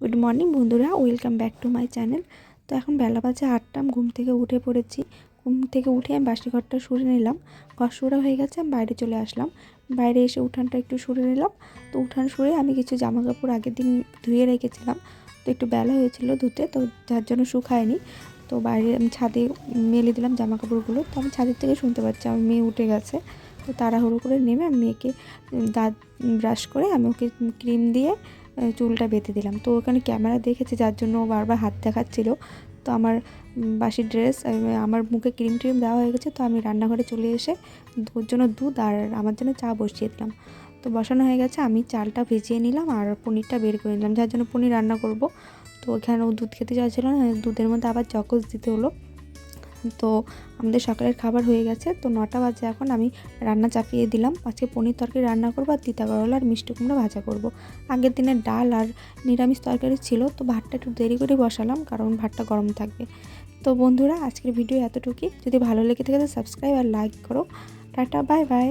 Good morning বন্ধুরা welcome back to my channel তো এখন বেলা বাজে আটটা, আমি ঘুম থেকে উঠে পড়েছি। ঘুম থেকে উঠে আমি বাসি ঘরটা সরে নিলাম। ঘর সরা হয়ে গেছে, আমি বাইরে চলে আসলাম। বাইরে এসে উঠানটা একটু সরে নিলাম। তো উঠান সরে আমি কিছু জামা কাপড় আগের দিন ধুয়ে রেখেছিলাম। তো একটু বেলা হয়েছিল ধুতে, তো যার জন্য শুকায়নি। তো বাইরে আমি ছাদে মেলে দিলাম জামা কাপড়গুলো তো আমি ছাদের থেকে শুনতে পাচ্ছি, আমার মেয়ে উঠে গেছে। তো তাড়াহুড়ো করে নেমে আমি মেয়েকে দাঁত ব্রাশ করে আমি ওকে ক্রিম দিয়ে চুলটা বেঁধে দিলাম। তো ওখানে ক্যামেরা দেখেছে যার জন্য ও বারবার হাত দেখাচ্ছিল। তো আমার উম, বাসি ড্রেস আমার মুখে ক্রিম ট্রিম দেওয়া হয়ে গেছে তো আমি রান্নাঘরে চলে এসে ওর জন্য দুধ আর আমার জন্য চা বসিয়ে দিলাম। তো বসানো হয়ে গেছে আমি চালটা ভিজিয়ে নিলাম আর পনিরটা বের করে নিলাম। যার জন্য পনির রান্না করব। তো ওখানে ও দুধ খেতে চাইছিল না দুধের মধ্যে আবার চকোস দিতে হলো। তো আমাদের সকালের খাবার হয়ে গেছে। তো নটা বাজে এখন আমি রান্না চাপিয়ে দিলাম। আজকে পনির তরকারি রান্না করব আর তিতা করলা আর মিষ্টি কুমড়ো ভাজা করব। আগের দিনে ডাল আর নিরামিষ তরকারি ছিল, তো ভাতটা একটু দেরি করে বসালাম কারণ ভাতটা গরম থাকবে। তো বন্ধুরা, আজকের ভিডিও এতটুকুই। যদি ভালো লেগে থাকে তো সাবস্ক্রাইব আর লাইক করো। Ta ta bye bye